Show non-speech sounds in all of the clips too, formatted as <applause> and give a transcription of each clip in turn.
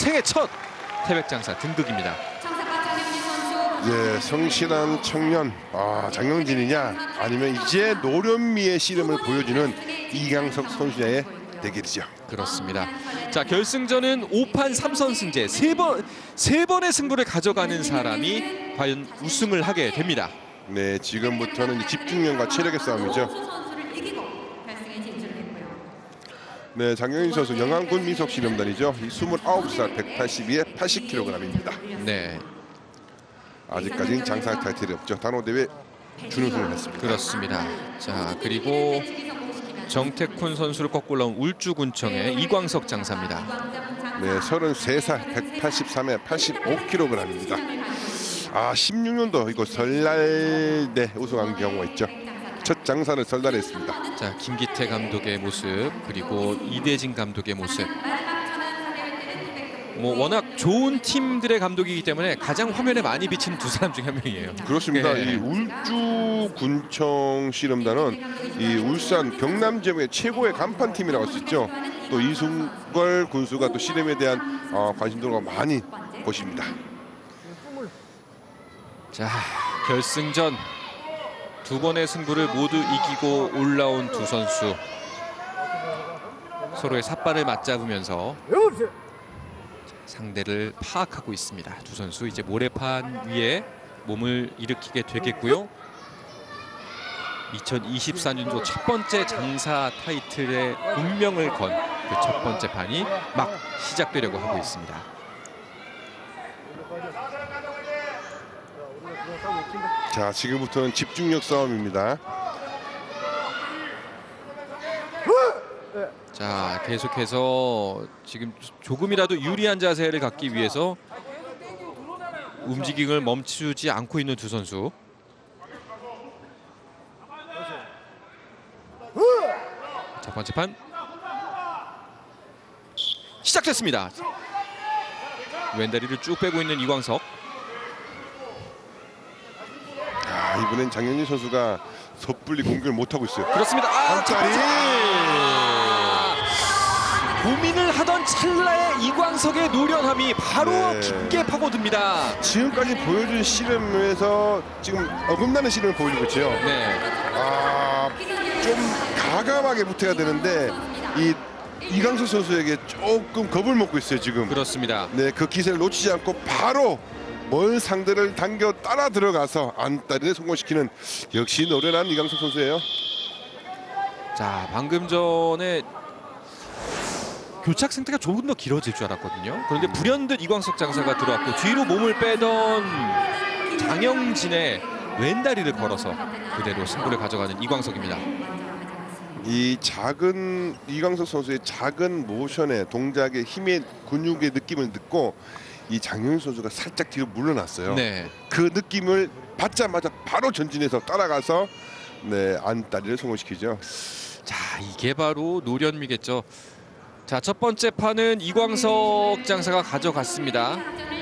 생애 첫 태백장사 등극입니다. 예, 성실한 청년 아, 장영진이냐 아니면 이제 노련미의 씨름을 보여주는 이강석 선수의 대결이죠. 그렇습니다. 자 결승전은 5판 3선 승제 세번세 번의 승부를 가져가는 사람이 과연 우승을 하게 됩니다. 네, 지금부터는 집중력과 체력의 싸움이죠. 네, 장영진 선수 영암군 민속 씨름단이죠. 이 29살 182에 80kg입니다. 네, 아직까지는 장사 타이틀이 없죠. 단호 대회 준우승을 했습니다. 그렇습니다. 자 그리고 정태훈 선수를 꺾고 올라온 울주군청의 이광석 장사입니다. 네, 33살 183에 85kg입니다. 아, 16년도 이거 설날 대 우승한 경우가 있죠. 첫 장사를 설날했습니다. 자 김기태 감독의 모습 그리고 이대진 감독의 모습. 뭐 워낙 좋은 팀들의 감독이기 때문에 가장 화면에 많이 비치는 두 사람 중에 한 명이에요. 그렇습니다. 네. 이 울주 군청 씨름단은 이 울산 경남 지역의 최고의 간판 팀이라고 할 수 있죠. 또 이순걸 군수가 또 씨름에 대한 어, 관심도가 많이 보십니다. 자 결승전 두 번의 승부를 모두 이기고 올라온 두 선수 서로의 삿발을 맞잡으면서 상대를 파악하고 있습니다. 두 선수 이제 모래판 위에 몸을 일으키게 되겠고요. 2024년도 첫 번째 장사 타이틀의 운명을 건 그 첫 번째 판이 막 시작되려고 하고 있습니다. 자, 지금부터는 집중력 싸움입니다. 자 계속해서 지금 조금이라도 유리한 자세를 갖기 위해서 움직임을 멈추지 않고 있는 두 선수. 첫 번째 판 시작됐습니다. 왼다리를 쭉 빼고 있는 이광석. 아, 이번엔 장현진 선수가 섣불리 공격을 못 하고 있어요. 그렇습니다. 아, 첫 한다리. 번째 고민을 하던 찰나의 이광석의 노련함이 바로 네. 깊게 파고듭니다. 지금까지 보여준 씨름에서 지금 어긋나는 씨름을 보여주고 있죠. 네. 아, 좀 가감하게 붙어야 되는데 이 이강수 선수에게 조금 겁을 먹고 있어요 지금. 그렇습니다. 네, 그 기세를 놓치지 않고 바로 먼 상대를 당겨 따라 들어가서 안따리를 성공시키는 역시 노련한 이강수 선수예요. 자, 방금 전에 교착 상태가 조금 더 길어질 줄 알았거든요. 그런데 불현듯 이광석 장사가 들어왔고 뒤로 몸을 빼던 장영진의 왼다리를 걸어서 그대로 승부를 가져가는 이광석입니다. 이 작은 이강석 선수의 작은 모션의 동작의 힘의 근육의 느낌을 듣고 이 장영윤 선수가 살짝 뒤로 물러났어요. 네. 그 느낌을 받자마자 바로 전진해서 따라가서 네 안따리를 성공시키죠. 자, 이게 바로 노련미겠죠. 자, 첫 번째 판은 이광석 장사가 가져갔습니다. 안다리를.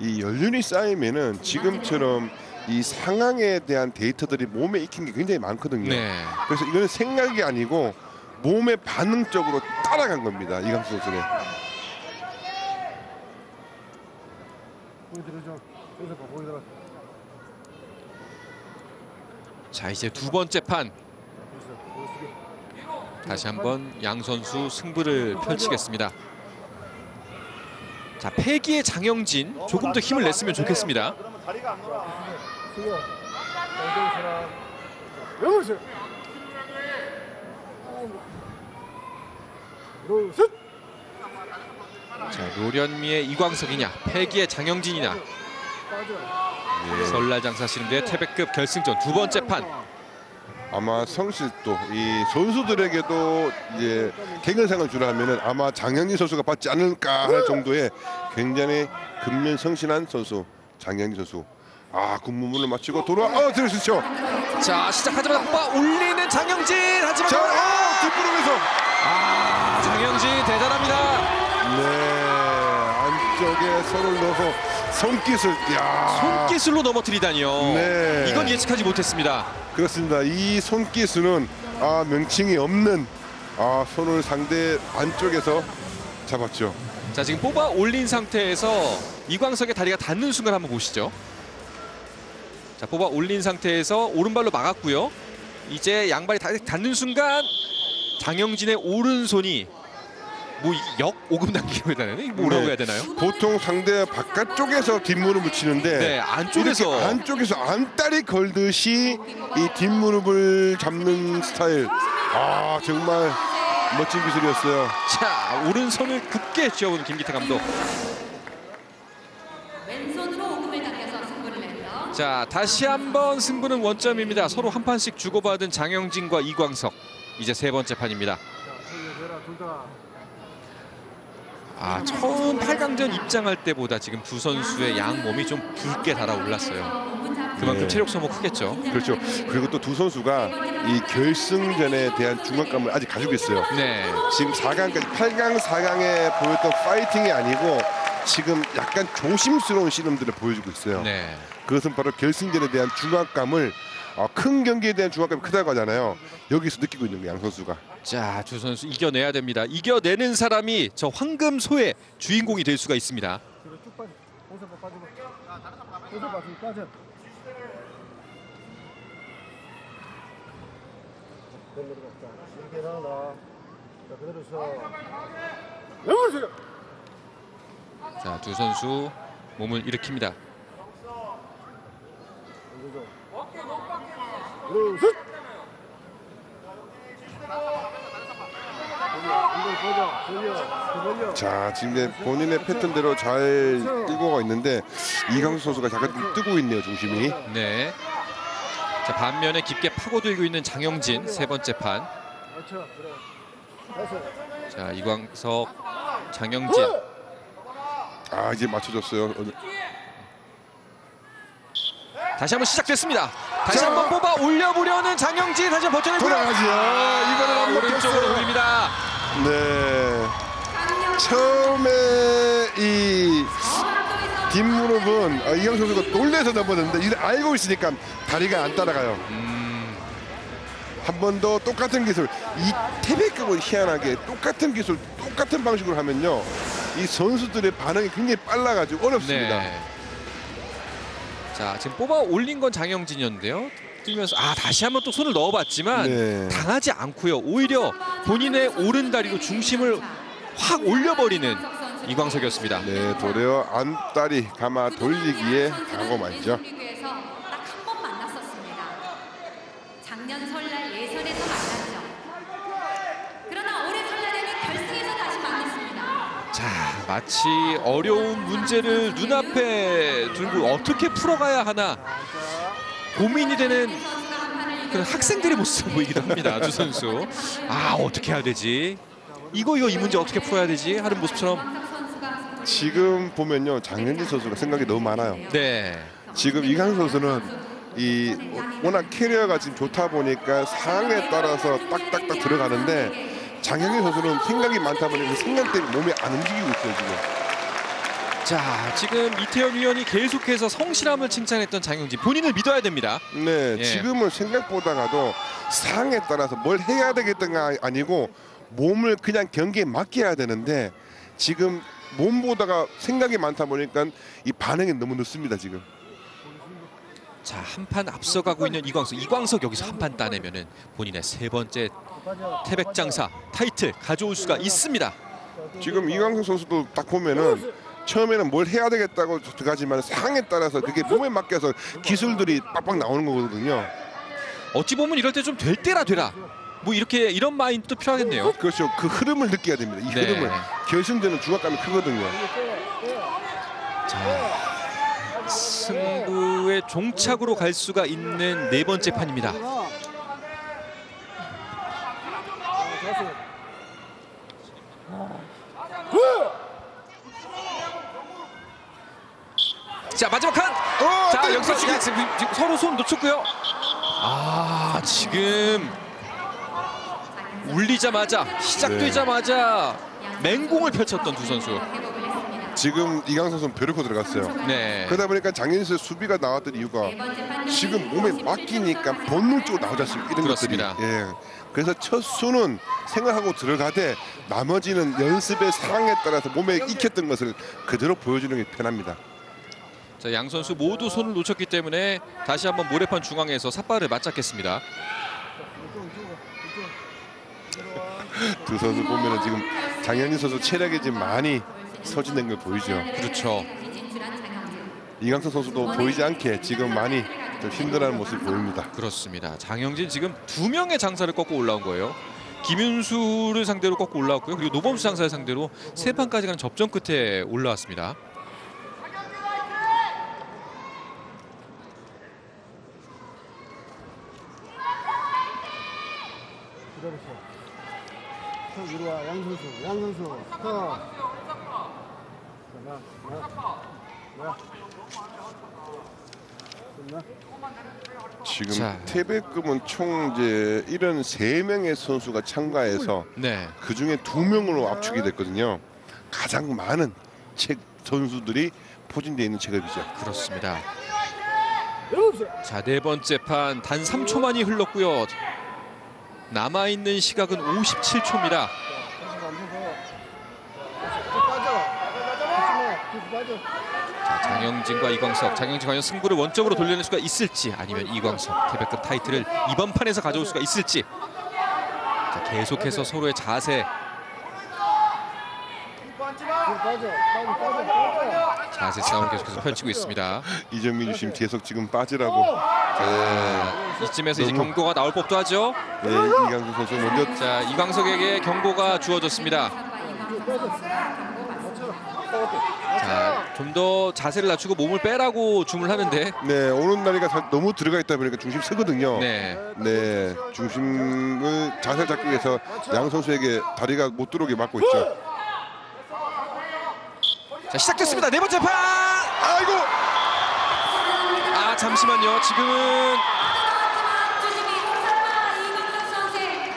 이 연륜이 쌓이면은 지금처럼 이 상황에 대한 데이터들이 몸에 익힌 게 굉장히 많거든요. 네. 그래서 이거는 생각이 아니고 몸의 반응적으로 따라간 겁니다. 이강수 선수는. 자, 이제 두 번째 판. 다시 한번 양 선수 승부를 펼치겠습니다. 자, 패기의 장영진 조금 더 힘을 냈으면 좋겠습니다. 자, 노련미의 이광석이냐, 패기의 장영진이냐. 빠져. 설날 장사 씨름대 태백급 결승전 두 번째 판. 아마 성실도 이 선수들에게도 이제 개근상을 주라면은 아마 장영진 선수가 받지 않을까 할 정도의 굉장히 근면 성실한 선수 장영진 선수. 아 군무문을 마치고 돌아 어 들으시죠. 자, 시작하자마자 뽑아 올리는 장영진 하지만 자, 아, 어 뒷부분에서 아, 장영진 대단합니다. 네 안쪽에 손을 넣어서 손기술 야 손기술로 넘어뜨리다니요. 네. 이건 예측하지 못했습니다. 그렇습니다. 이 손기술은 아, 명칭이 없는 아, 손을 상대 안쪽에서 잡았죠. 자 지금 뽑아 올린 상태에서 이광석의 다리가 닿는 순간 한번 보시죠. 자 뽑아 올린 상태에서 오른발로 막았고요. 이제 양발이 닿- 닿는 순간 장영진의 오른손이 뭐역 오금 당기고 해야 뭐라고 네. 해야 되나요? 보통 상대 바깥쪽에서 뒷무릎을 치는데 네 안쪽에서 안쪽에서 안다리 걸듯이 이 뒷무릎을 잡는 스타일. 아 정말 멋진 기술이었어요. 자 오른손을 굳게 쥐어보는 김기태 감독. 왼손으로 오금을 당겨서 승부를 냈던 자 다시 한번 승부는 원점입니다. 서로 한 판씩 주고받은 장영진과 이광석. 이제 세 번째 판입니다. 아 처음 8강전 입장할 때보다 지금 두 선수의 양 몸이 좀 붉게 달아올랐어요. 그만큼 네. 체력 소모 크겠죠. 그렇죠. 그리고 또 두 선수가 이 결승전에 대한 중압감을 아직 가지고 있어요. 네. 지금 4강까지 8강 4강에 보였던 파이팅이 아니고 지금 약간 조심스러운 씨름들을 보여주고 있어요. 네. 그것은 바로 결승전에 대한 중압감을 어, 큰 경기에 대한 중압감이 크다고 하잖아요. 여기서 느끼고 있는 거양 선수가. 자, 두 선수 이겨내야 됩니다. 이겨내는 사람이 저 황금 소의 주인공이 될 수가 있습니다. 자, 두 선수 몸을 일으킵니다. 둘, 셋. 자 지금 본인의 패턴대로 잘 끌고 가 있는데 이강수 선수가 약간 좀 뜨고 있네요 중심이. 네. 자, 반면에 깊게 파고들고 있는 장영진 세 번째 판. 자, 이광석, 장영진. 아 이제 맞춰줬어요. 어, 다시 한번 시작됐습니다. 다시 자. 한번 뽑아 올려보려는 장영진 다시 한번 버텨내고요. 돌아가죠. 이번엔 안 오른쪽으로 먹혔어요. 돌립니다. 네. 처음에 이 뒷무릎은 아, 이강 선수가 놀래서 넘었는데 이걸 알고 있으니까 다리가 안 따라가요. 음, 한번 더 똑같은 기술 이 태백급은 희한하게 똑같은 기술 똑같은 방식으로 하면요 이 선수들의 반응이 굉장히 빨라가지고 어렵습니다. 네. 자, 지금 뽑아 올린 건 장영진이었는데요. 뛰면서 아 다시 한번 또 손을 넣어봤지만 네. 당하지 않고요. 오히려 본인의 오른 다리로 중심을 확 올려버리는 이광석이었습니다. 네, 도레어 안다리 감아 돌리기에 맞죠. 마치 어려운 문제를 눈앞에 두고 어떻게 풀어가야 하나 고민이 되는 그런 학생들의 모습을 보이기도 합니다. 두 선수. 아 어떻게 해야 되지? 이거 이거 이 문제 어떻게 풀어야 되지? 하는 모습처럼. 지금 보면요 장현진 선수가 생각이 너무 많아요. 네. 지금 이강 선수는 이 워낙 캐리어가 지금 좋다 보니까 상황에 따라서 딱딱딱 들어가는데 장현진 선수는 생각이 많다 보니까 그 생각 때문에 몸이 안 움직이고 있어요 지금. 자 지금 이태현 위원이 계속해서 성실함을 칭찬했던 장영진 본인을 믿어야 됩니다. 네, 예. 지금은 생각보다가도 상황에 따라서 뭘 해야 되겠다가 아니고 몸을 그냥 경기에 맡겨야 되는데 지금 몸보다가 생각이 많다 보니까 이 반응이 너무 늦습니다 지금. 자 한 판 앞서가고 있는 이광석. 이광석 여기서 한 판 따내면은 본인의 세 번째. 태백장사 타이틀 가져올 수가 있습니다. 지금 이광석 선수도 딱 보면은 처음에는 뭘 해야 되겠다고 들어가지만 상황에 따라서 그게 몸에 맡겨서 기술들이 빡빡 나오는 거거든요. 어찌 보면 이럴 때 좀 될 때라 되라. 뭐 이렇게 이런 마인드도 필요하겠네요. 그렇죠. 그 흐름을 느껴야 됩니다. 이 네. 흐름을 결승전은 중압감이 크거든요. 자 승부의 종착으로 갈 수가 있는 네 번째 판입니다. 다시. 자 마지막 칸. 어, 자 네, 여기서 지금 지금, 지금 서로 손 놓쳤고요. 아 지금 울리자마자 시작되자마자 맹공을 펼쳤던 두 선수. 지금 이강 선수는 벼르고 들어갔어요. 네. 그러다 보니까 작년에 수비가 나왔던 이유가 네 지금 몸에 맡기니까 본능적으로 나오지 않습니까? 이런 그렇습니다. 것들이. 예. 그래서 첫 수는 생각하고 들어가되 나머지는 연습의 상황에 따라서 몸에 익혔던 것을 그대로 보여주는 게 편합니다. 자, 양 선수 모두 손을 놓쳤기 때문에 다시 한번 모래판 중앙에서 삿발을 맞잡겠습니다. <laughs> 두 선수 보면은 지금 장현희 선수 체력이 지금 많이 소진된 걸 보이죠. 그렇죠. 이강선 선수도 보이지 않게 지금 많이 좀 힘들어하는 모습이 보입니다. 그렇습니다. 장영진 지금 두 명의 장사를 꺾고 올라온 거예요. 김윤수를 상대로 꺾고 올라왔고요. 그리고 노범수 장사를 상대로 세 판까지 가는 접전 끝에 올라왔습니다. 기다렸어. 형 이리 와, 양 선수, 양 선수. 형. 나, 나. 지금 자. 태백급은 총 이제 이런 세 명의 선수가 참가해서 네. 그 중에 두 명으로 압축이 됐거든요. 가장 많은 책 선수들이 포진되어 있는 체급이죠. 그렇습니다. 여보세요. 자, 네 번째 판 단 3초만이 흘렀고요. 남아 있는 시각은 57초입니다. 계속 안 서서. 쭉 빠져. 빠져. 쭉 빠져. 자, 장영진과 이광석. 장영진 과연 승부를 원점으로 돌려낼 수가 있을지 아니면 이광석 태백급 타이틀을 이번 판에서 가져올 수가 있을지. 자, 계속해서 서로의 자세. 자세 싸움 계속해서 펼치고 있습니다. 이정민 주심 계속 지금 빠지라고. 네, 이쯤에서 이제 너무- 경고가 나올 법도 하죠. 네 이강수 선수 먼저 자, 이광석에게 경고가 주어졌습니다. 자, 좀 더 자세를 낮추고 몸을 빼라고 주문하는데 네 오는 다리가 사- 너무 들어가 있다 보니까 중심 쓰거든요. 네. 네, 중심을 자세 잡기 위해서 양 선수에게 다리가 못 들어오게 막고 있죠. 자, 시작됐습니다. 네 번째 판! 아이고! 아, 잠시만요. 지금은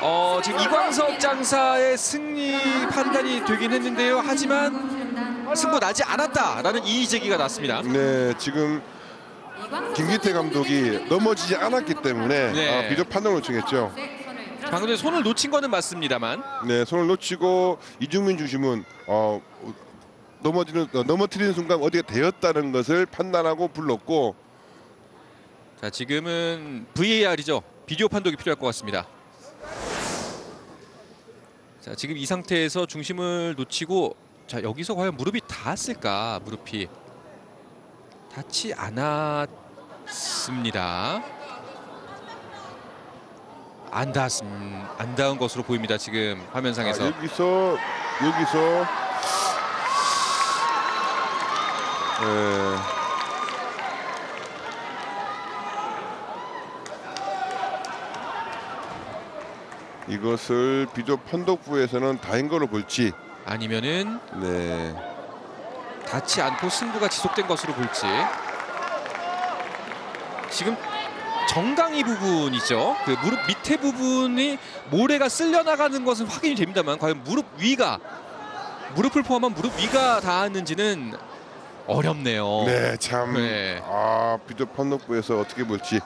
어, 지금 이광석 장사의 승리 판단이 되긴 했는데요. 하지만 승부 나지 않았다라는 이의 제기가 났습니다. 네, 지금 김기태 감독이 넘어지지 않았기 때문에 네. 아, 비디오 판정을 요청했죠. 방금 전에 손을 놓친 거는 맞습니다만 네, 손을 놓치고 이중민 주심은 어, 넘어지는 어, 넘어뜨리는 순간 어디가 되었다는 것을 판단하고 불렀고 자, 지금은 VAR이죠. 비디오 판독이 필요할 것 같습니다. 자, 지금 이 상태에서 중심을 놓치고 자, 여기서 과연 무릎이 닿았을까? 무릎이 닿지 않았습니다. 안 닿았음, 안 닿은 것으로 보입니다. 지금 화면상에서. 아, 여기서 여기서 네, 이것을 비디오 판독부에서는 다인 걸로 볼지 아니면은 네. 닿지 않고 승부가 지속된 것으로 볼지 지금 정강이 부분이죠 그 무릎 밑에 부분이 모래가 쓸려 나가는 것은 확인이 됩니다만 과연 무릎 위가 무릎을 포함한 무릎 위가 닿았는지는 어렵네요 네, 참. 네. 아, 비디오 판독부에서 어떻게 볼지.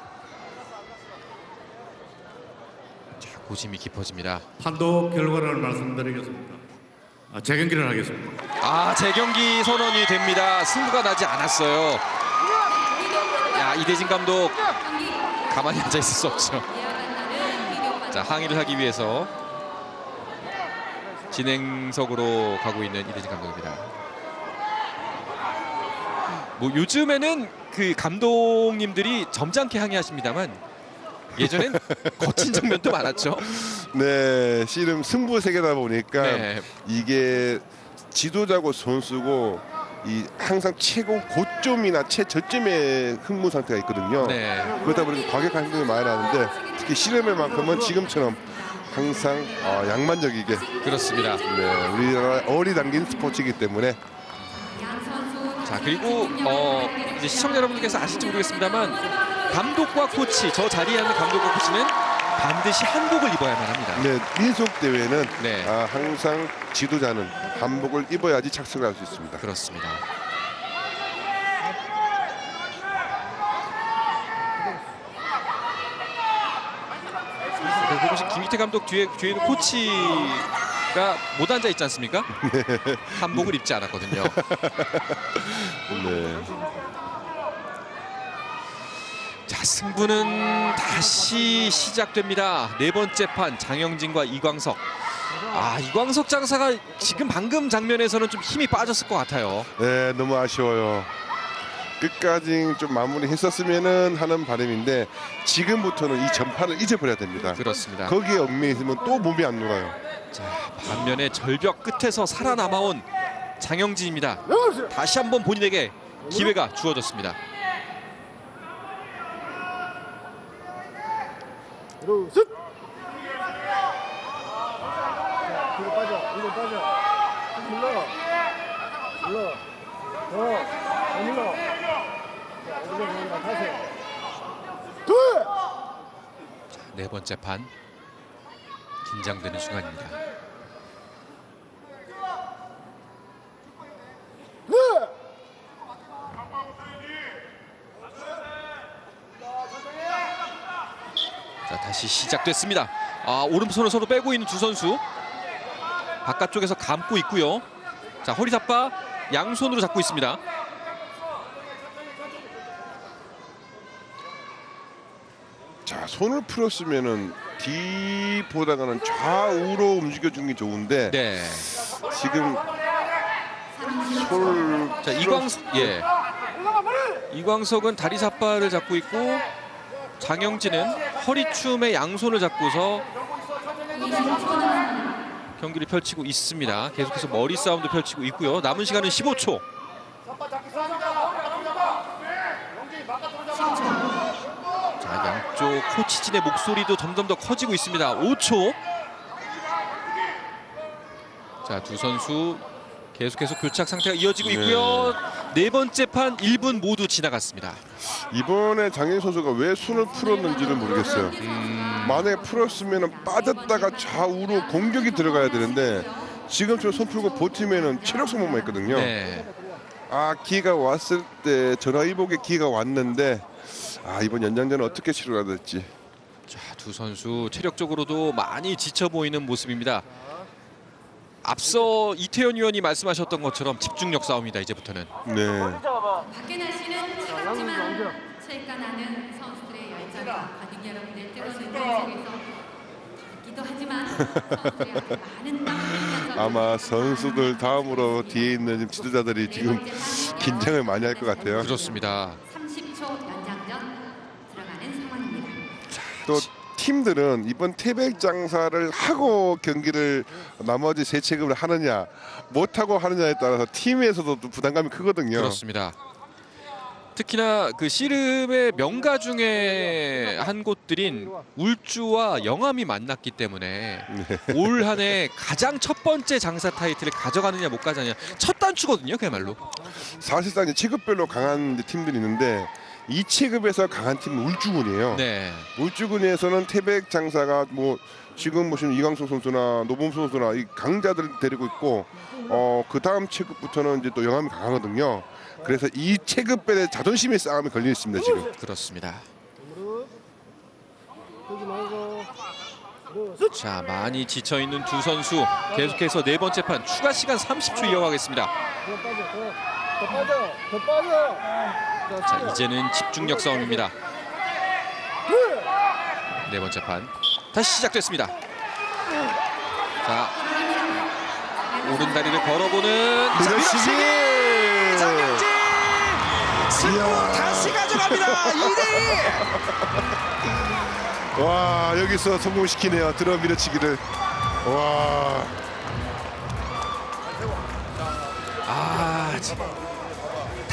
자, 고심이 깊어집니다 판독 결과를 말씀드리겠습니다. 아, 재경기를 하겠습니다. 아 재경기 선언이 됩니다 승부가 나지 않았어요 야 이대진 감독 가만히 앉아 있을 수 없죠 자 항의를 하기 위해서 진행석으로 가고 있는 이대진 감독입니다. 뭐 요즘에는 그 감독님들이 점잖게 항의하십니다만 예전엔 <laughs> 거친 장면도 많았죠. 네, 씨름 승부 세계다 보니까 네. 이게 지도자고 선수고 이 항상 최고 고점이나 최저점의 흥무 상태가 있거든요. 네. 그러다 보니까 과격한 행동이 많이 나는데 특히 씨름의만큼은 지금처럼 항상 어, 양만적이게 그렇습니다. 네, 우리나라 어리 담긴 스포츠이기 때문에 자 그리고 어 이제 시청자 여러분들께서 아실지 모르겠습니다만 감독과 코치 저 자리에 있는 감독과 코치는 반드시 한복을 입어야만 합니다. 네, 민속 대회는 네. 아, 항상 지도자는 한복을 입어야지 착석을 할 수 있습니다. 그렇습니다. 네, 보시 김기태 감독 뒤에 뒤에는 코치가 못 앉아 있지 않습니까? <laughs> 한복을 입지 않았거든요. <laughs> 네. 자 승부는 다시 시작됩니다. 네 번째 판 장영진과 이광석. 아 이광석 장사가 지금 방금 장면에서는 좀 힘이 빠졌을 것 같아요. 네, 너무 아쉬워요. 끝까지 좀 마무리했었으면은 하는 바람인데 지금부터는 이 전판을 잊어버려야 됩니다. 그렇습니다. 거기에 얽매 있으면 또 몸이 안 놀아요. 자 반면에 절벽 끝에서 살아남아온 장영진입니다. 다시 한번 본인에게 기회가 주어졌습니다. 일어서 뒤로 빠져 뒤로 빠져. 물러. 물러. 더더 물러. 자 오른쪽 다시. 둘! 네 번째 판 긴장되는 순간입니다. 자 다시 시작됐습니다. 아 오른손을 서로 빼고 있는 두 선수 바깥쪽에서 감고 있고요. 자 허리 잡바 양손으로 잡고 있습니다. 자, 손을 풀었으면은 뒤보다가는 좌우로 움직여주는 게 좋은데 네. 지금 손을 자 이광석 예 이광석은 다리 삿발을 잡고 있고 장영진은 허리춤에 양손을 잡고서 경기를 펼치고 있습니다. 계속해서 머리 싸움도 펼치고 있고요. 남은 시간은 15초. 자 양쪽 코치진의 목소리도 점점 더 커지고 있습니다. 5초. 자 두 선수 계속해서 교착 상태가 이어지고 있고요. 네 번째 판 1분 모두 지나갔습니다. 이번에 장현 선수가 왜 손을 풀었는지는 모르겠어요. 만약에 풀었으면 빠졌다가 좌우로 공격이 들어가야 되는데 지금처럼 손 풀고 버티면은 체력 소모만 있거든요. 네. 아 기회가 왔을 때 전화위복의 기회가 왔는데 아 이번 연장전은 어떻게 치러야 될지 자, 두 선수 체력적으로도 많이 지쳐 보이는 모습입니다. 앞서 이태현 위원이 말씀하셨던 것처럼 집중력 싸움이다 이제부터는. 네 밖에 날씨는 차갑지만 나는 선수들의 열정이 관객 여러분들 뜨거운 응원 속에서 덥기도 하지만 많은 아마 선수들 다음으로 뒤에 있는 지도자들이 지금 긴장을 많이 할 것 같아요. 그렇습니다. 30초 연장전 들어가는 상황입니다. 또 팀들은 이번 태백 장사를 하고 경기를 나머지 세 체급을 하느냐 못하고 하느냐에 따라서 팀에서도 또 부담감이 크거든요. 그렇습니다. 특히나 그 씨름의 명가 중에 한 곳들인 울주와 영암이 만났기 때문에 올한 해 가장 첫 번째 장사 타이틀을 가져가느냐 못 가져가느냐 첫 단추거든요 그야말로. 사실상 이제 체급별로 강한 팀들이 있는데 이 체급에서 강한 팀은 울주군이에요. 네. 울주군에서는 태백 장사가 뭐 지금 보시는 이광석 선수나 노범 선수나 이 강자들을 데리고 있고 어 그 다음 체급부터는 이제 또 영암이 강하거든요. 그래서 이 체급별의 자존심의 싸움이 걸려 있습니다 지금. 그렇습니다. 자 많이 지쳐 있는 두 선수 계속해서 네 번째 판 추가 시간 30초 이어가겠습니다. 더 빠져 더, 더 빠져 더 빠져 자 이제는 집중력 싸움입니다. 네 번째 판 다시 시작됐습니다. 자 오른 다리를 걸어보는 자, 밀어치기 장영진 승부 다시 가져갑니다. 2대2 <laughs> 와 여기서 성공시키네요 들어 밀어치기를 와아 참.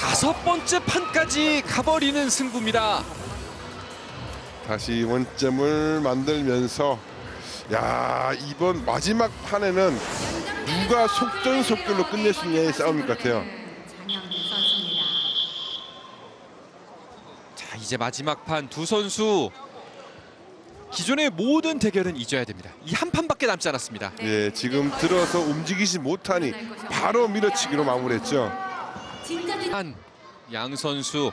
다섯 번째 판까지 가버리는 승부입니다. 다시 원점을 만들면서 야 이번 마지막 판에는 누가 속전속결로 끝낼 수 있냐의 싸움일 것 같아요. 자 이제 마지막 판 두 선수 기존의 모든 대결은 잊어야 됩니다. 이 한 판밖에 남지 않았습니다. 예, 지금 들어서 움직이지 못하니 바로 밀어치기로 마무리했죠. 한양 선수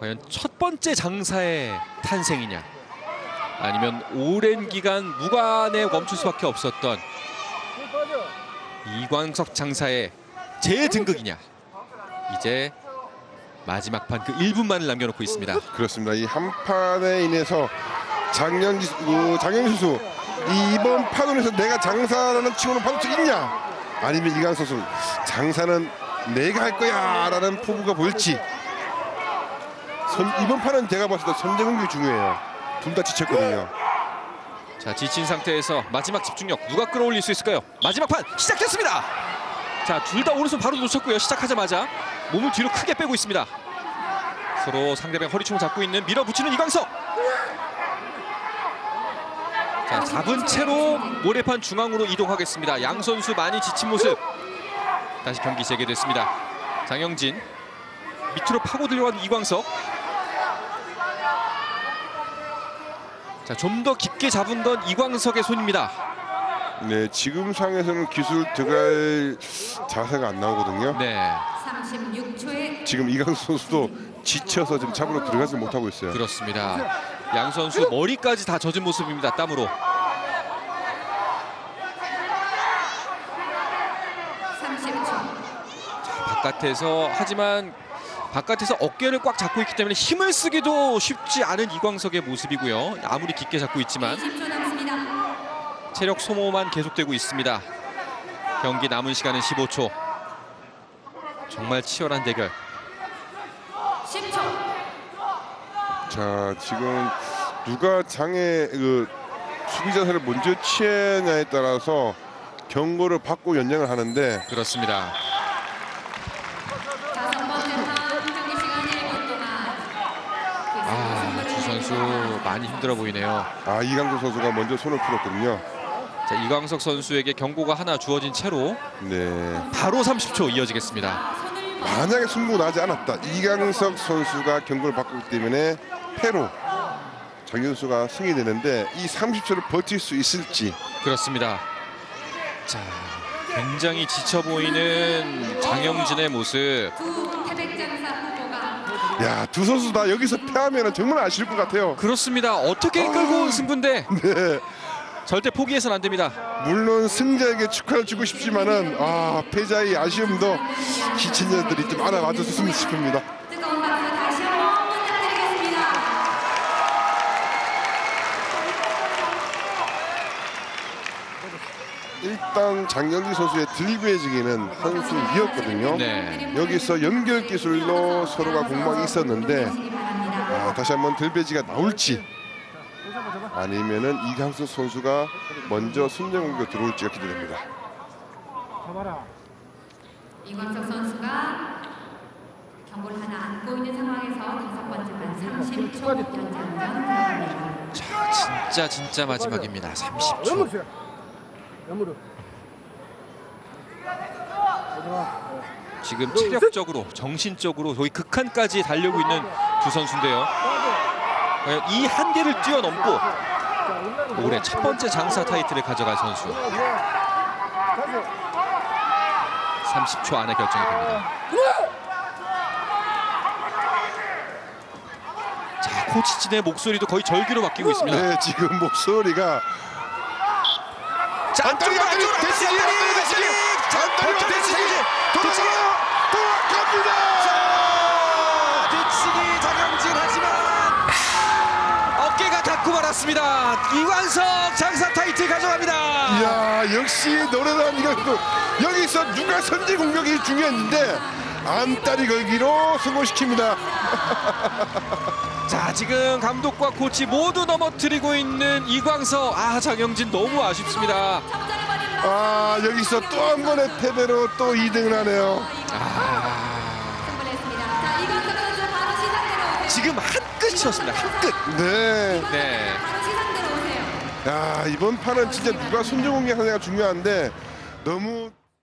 과연 첫 번째 장사의 탄생이냐 아니면 오랜 기간 무관에 멈출 수밖에 없었던 이광석 장사의 재등극이냐 이제 마지막 판 그 1분만을 남겨놓고 있습니다. 그렇습니다. 이 한 판에 인해서 장영지 그 장영지 선수 이 이번 판으로 해서 내가 장사라는 치고는 받을 수 있냐? 아니면 이강 선수 장사는 내가 할 거야 라는 포부가 보일지. 선, 이번 판은 제가 봤을 때 선제 공격이 중요해요. 둘 다 지쳤거든요. 자 지친 상태에서 마지막 집중력 누가 끌어올릴 수 있을까요? 마지막 판 시작됐습니다. 자 둘 다 오른손 바로 놓쳤고요. 시작하자마자 몸을 뒤로 크게 빼고 있습니다. 서로 상대방 허리춤을 잡고 있는 밀어붙이는 이광석. 자 잡은 채로 모래판 중앙으로 이동하겠습니다. 양 선수 많이 지친 모습. 다시 경기 재개됐습니다. 장영진 밑으로 파고 들어간 이광석. 자 좀 더 깊게 잡은 건 이광석의 손입니다. 네, 지금 상에서는 기술 들어갈 자세가 안 나오거든요. 네 36초에 지금 이강 선수도 지쳐서 지금 잡으러 들어가지 못하고 있어요. 그렇습니다. 양 선수 머리까지 다 젖은 모습입니다. 땀으로. 30초. 바깥에서 하지만 바깥에서 어깨를 꽉 잡고 있기 때문에 힘을 쓰기도 쉽지 않은 이광석의 모습이고요. 아무리 깊게 잡고 있지만 20초 남습니다. 체력 소모만 계속되고 있습니다. 경기 남은 시간은 15초. 정말 치열한 대결. 10초. 자 지금 누가 장애 그 수비 자세를 먼저 취하냐에 따라서 경고를 받고 연장을 하는데 그렇습니다. 선수 많이 힘들어 보이네요. 아 이강도 선수가 먼저 손을 풀었거든요. 자, 이광석 선수에게 경고가 하나 주어진 채로 네. 바로 30초 이어지겠습니다. 만약에 승부가 나지 않았다. 이강석 선수가 경고를 받고 있기 때문에 패로 선수가 승이 되는데 이 30초를 버틸 수 있을지 그렇습니다. 자, 굉장히 지쳐 보이는 장영진의 모습. 야 두 선수 다 여기서 패하면 정말 아쉬울 것 같아요. 그렇습니다. 어떻게 끌고 온 승부인데 네. 절대 포기해서는 안 됩니다. 물론 승자에게 축하를 주고 싶지만은 아 패자의 아쉬움도 시청자들이 좀 알아봐 줬으면 싶습니다. 뜨거운 박수 다시 한번 부탁드리겠습니다. 일단 장영기 선수의 들배지기는 한수 위였거든요. 네. 여기서 연결 기술로 서로가 공방이 있었는데 아, 다시 한번 들배지가 나올지 아니면은 이강수 선수가 먼저 순정 공격 들어올지가 기대됩니다. 잡아라. 이광석 선수가 경고를 하나 안고 있는 상황에서 다섯 번째 판 30초 연장전. 자, 진짜 진짜 마지막입니다. 30초. 지금 체력적으로, 정신적으로 거의 극한까지 달려고 있는 두 선수인데요. 이 한계를 뛰어넘고 올해 첫 번째 장사 타이틀을 가져갈 선수. 30초 안에 결정이 됩니다. 자, 코치진의 목소리도 거의 절규로 바뀌고 있습니다. 네, 지금 목소리가 자, 안쪽으로 안쪽으로 대치기, 이관석 장사 타이틀 가져갑니다. 이야 역시 노래단 이거 여기서 누가 선제 공격이 중요했는데 안다리 걸기로 성공시킵니다. <laughs> 자 지금 감독과 코치 모두 넘어뜨리고 있는 이광석 아 장영진 너무 아쉽습니다. 아 여기서 또 한 번의 패배로 또 2등을 하네요. 오세요. 지금 한 끝이었습니다. 한 끝. 네. 네. 바로 시상대로 오세요. 야 이번 판은 진짜 누가 손정 공격 하느냐가 중요한데 너무